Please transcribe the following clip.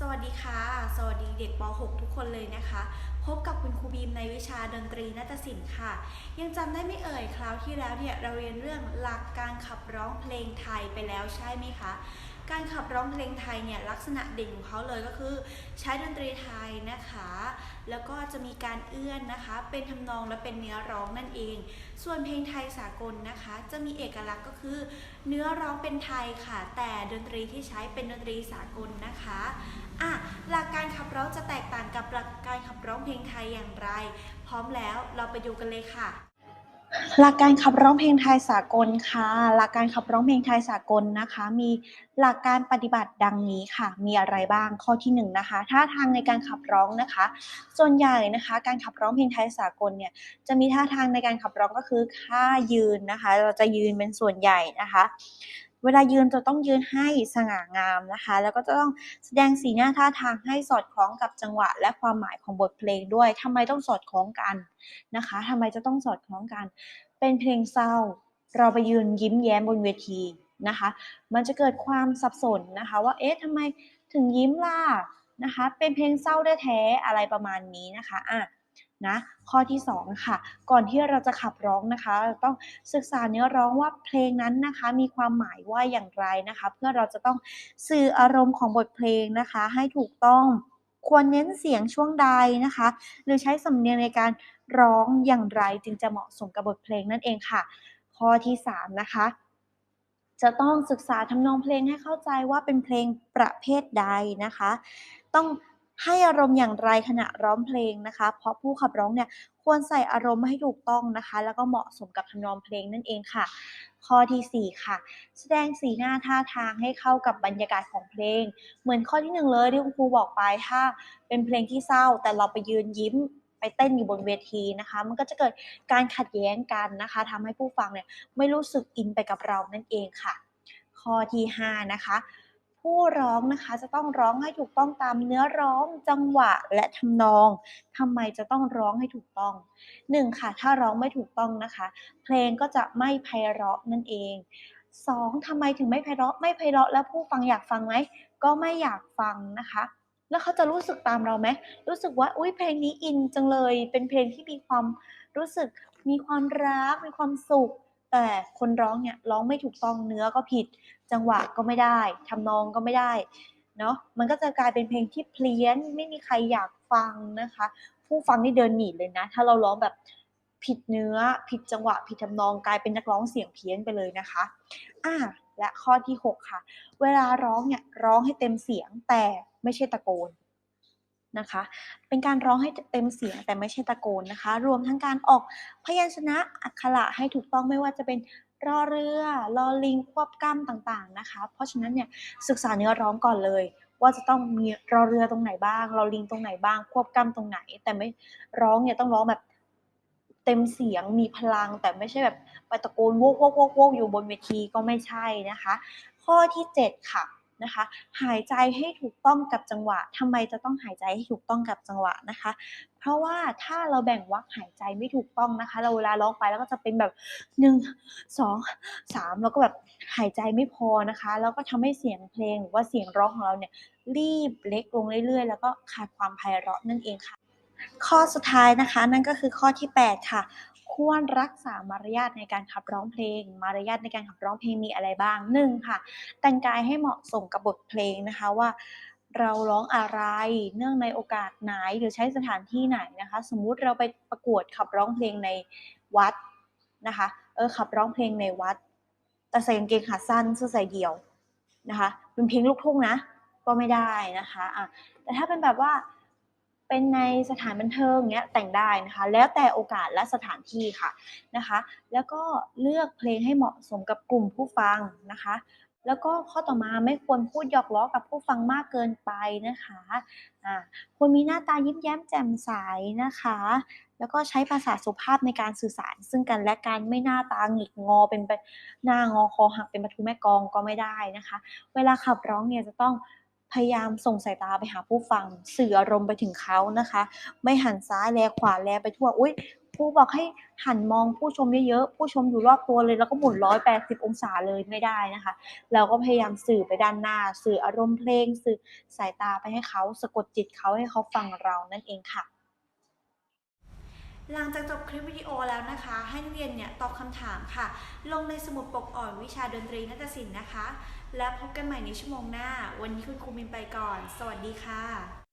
สวัสดีค่ะ สวัสดีเด็กป .6 ทุกคนเลยนะคะ พบกับคุณครูบีมในวิชาดนตรีนาฏศิลป์ค่ะ ยังจำได้ไม่เอ่ยคราวที่แล้วเนี่ยเราเรียนเรื่องหลักการขับร้องเพลงไทยไปแล้วใช่ไหมคะ การขับร้องเพลงไทยเนี่ยลักษณะเด่นของเขาเลยก็คือ ใช้ดนตรีไทยนะคะ แล้วก็จะมีการเอื้อนนะคะ เป็นทำนองและเป็นเนื้อร้องนั่นเอง ส่วนเพลงไทยสากลนะคะ จะมีเอกลักษณ์ก็คือ เนื้อร้องเป็นไทยค่ะ แต่ดนตรีที่ใช้เป็นดนตรีสากลนะคะอะหลักการขับร้องจะแตกต่างกับหลักการขับร้องเพลงไทยอย่างไร พร้อมแล้วเราไปดูกันเลยค่ะ หลักการขับร้องเพลงไทยสากลค่ะ หลักการขับร้องเพลงไทยสากลนะคะ มีหลักการปฏิบัติดังนี้ค่ะ มีอะไรบ้างข้อที่หนึ่งนะคะท่าทางในการขับร้องนะคะ ส่วนใหญ่นะคะ การขับร้องเพลงไทยสากลเนี่ยจะมีท่าทางในการขับร้องก็คือท่ายืนนะคะ เราจะยืนเป็นส่วนใหญ่นะคะ เวลายืนจะต้องยืนให้สง่างามนะคะ แล้วก็จะต้องแสดงสีหน้าท่าทางให้สอดคล้องกับจังหวะ และความหมายของบทเพลงด้วยทำไมต้องสอดคล้องกันนะคะทำไมจะต้องสอดคล้องกัน เป็นเพลงเศร้า เราไปยืนยิ้มแย้มบนเวทีนะคะ มันจะเกิดความสับสนนะคะ ว่าเอ๊ะทำไมถึงยิ้มล่ะนะคะ เป็นเพลงเศร้าแท้อะไรประมาณนี้นะคะอะ นะข้อที่สองค่ะ ก่อนที่เราจะขับร้องนะคะ เราต้องศึกษาเนื้อร้องว่าเพลงนั้นนะคะ มีความหมายว่าอย่างไรนะคะ เพื่อเราจะต้องสื่ออารมณ์ของบทเพลงนะคะ ให้ถูกต้องควรเน้นเสียงช่วงใดนะคะ หรือใช้สำเนียงในการร้องอย่างไรจึงจะเหมาะสมกับบทเพลงนั่นเองค่ะ ข้อที่สามนะคะ จะต้องศึกษาทำนองเพลงให้เข้าใจว่าเป็นเพลงประเภทใดนะคะ ต้อง ให้อารมณ์อย่างไรขณะร้องเพลงนะคะ เพราะผู้ขับร้องเนี่ยควรใส่อารมณ์ให้ถูกต้องนะคะ แล้วก็เหมาะสมกับทำนองเพลงนั่นเองค่ะ ข้อที่สี่ค่ะ แสดงสีหน้าท่าทางให้เข้ากับบรรยากาศของเพลง เหมือนข้อที่หนึ่งเลยที่คุณครูบอกไปถ้าเป็นเพลงที่เศร้า แต่เราไปยืนยิ้มไปเต้นอยู่บนเวทีนะคะ มันก็จะเกิดการขัดแย้งกันนะคะทำให้ผู้ฟังเนี่ยไม่รู้สึกอินไปกับเรานั่นเองค่ะ ข้อที่ห้านะคะ ผู้ร้องนะคะ จะต้องร้องให้ถูกต้องตามเนื้อร้องจังหวะและทำนอง ทำไมจะต้องร้องให้ถูกต้องหนึ่งค่ะ ถ้าร้องไม่ถูกต้องนะคะ เพลงก็จะไม่ไพเราะนั่นเองสองทำไมถึงไม่ไพเราะไม่ไพเราะแล้วผู้ฟังอยากฟังไหมก็ไม่อยากฟังนะคะ แล้วเขาจะรู้สึกตามเราไหมรู้สึกว่าอุ้ยเพลงนี้อินจังเลย เป็นเพลงที่มีความรู้สึกมีความรักมีความสุข แต่คนร้องเนี่ยร้องไม่ถูกต้องเนื้อก็ผิด จังหวะก็ไม่ได้ทำนองก็ไม่ได้เนาะมันก็จะกลายเป็นเพลงที่เพี้ยนไม่มีใครอยากฟังนะคะ ผู้ฟังนี่เดินหนีเลยนะ ถ้าเราร้องแบบผิดเนื้อ ผิดจังหวะ ผิดทำนองกลายเป็นนักร้องเสียงเพี้ยนไปเลยนะคะอ่าและข้อที่ 6 ค่ะ เวลาร้องเนี่ยร้องให้เต็มเสียงแต่ไม่ใช่ตะโกน นะคะ เป็นการร้องให้เต็มเสียงแต่ไม่ใช่ตะโกนนะคะ รวมทั้งการออกพยัญชนะอักขระให้ถูกต้องไม่ว่าจะเป็นรอเรือรอลิงควบกล้ำต่างๆนะคะ เพราะฉะนั้นเนี่ยศึกษาเนื้อร้องก่อนเลย ว่าจะต้องมีรอเรือตรงไหนบ้างรอลิงตรงไหนบ้าง ควบกล้ำตรงไหน แต่ไม่ร้องเนี่ยต้องร้องแบบเต็มเสียงมีพลังแต่ไม่ใช่แบบไปตะโกนโวกโวกโวกโวกอยู่บนเวทีก็ไม่ใช่นะคะ ข้อที่ 7 ค่ะ นะคะ หายใจให้ถูกต้องกับจังหวะทำไมจะต้องหายใจให้ถูกต้องกับจังหวะนะคะ เพราะว่าถ้าเราแบ่งวรรคหายใจไม่ถูกต้องนะคะ เราเวลาร้องไปแล้วก็จะเป็นแบบหนึ่งสองสามแล้วก็แบบหายใจไม่พอนะคะ แล้วก็ทำให้เสียงเพลงหรือว่าเสียงร้องของเราเนี่ยรีบเล็กลงเรื่อยๆ แล้วก็ขาดความไพเราะนั่นเองค่ะข้อสุดท้ายนะคะนั่นก็คือข้อที่ 8 ค่ะ ควรรักษามารยาทในการขับร้องเพลง มารยาทในการขับร้องเพลงมีอะไรบ้างหนึ่งค่ะ แต่งกายให้เหมาะสมกับบทเพลงนะคะว่าเราร้องอะไรเนื่องในโอกาสไหนหรือใช้สถานที่ไหนนะคะ สมมุติเราไปประกวดขับร้องเพลงในวัดนะคะเออขับร้องเพลงในวัด แต่ใส่กางเกงขาสั้นเสื้อใส่เดี่ยวนะคะเป็นเพลงลูกทุ่งนะก็ไม่ได้นะคะอะแต่ถ้าเป็นแบบว่า เป็นในสถานบันเทิงเนี้ยแต่งได้นะคะ แล้วแต่โอกาสและสถานที่ค่ะนะคะ แล้วก็เลือกเพลงให้เหมาะสมกับกลุ่มผู้ฟังนะคะ แล้วก็ข้อต่อมาไม่ควรพูดหยอกล้อกับผู้ฟังมากเกินไปนะคะอ่าควรมีหน้าตายิ้มแย้มแจ่มใสนะคะ แล้วก็ใช้ภาษาสุภาพในการสื่อสาร ซึ่งกันและกันไม่หน้าตาหงิกงอเป็นไปหน้างอคอหักเป็นปทุแม่กองก็ไม่ได้นะคะ เวลาขับร้องเนี่ยจะต้อง พยายามส่งสายตาไปหาผู้ฟัง สื่ออารมณ์ไปถึงเขานะคะ ไม่หันซ้ายแลขวาแลไปทั่วอุ้ยครูบอกให้หันมองผู้ชมเยอะๆ ผู้ชมอยู่รอบตัวเลย แล้วก็หมุน180องศาเลยไม่ได้นะคะ เราก็พยายามสื่อไปด้านหน้า สื่ออารมณ์เพลง สื่อสายตาไปให้เขา สะกดจิตเขาให้เขาฟังเรานั่นเองค่ะ หลังจากจบคลิปวิดีโอแล้วนะคะ ให้นักเรียนเนี่ยตอบคำถามค่ะ ลงในสมุดปกอ่อนวิชาดนตรีนาฏศิลป์นะคะ แล้วพบกันใหม่ในชั่วโมงหน้า วันนี้คุณครูมินไปก่อน สวัสดีค่ะ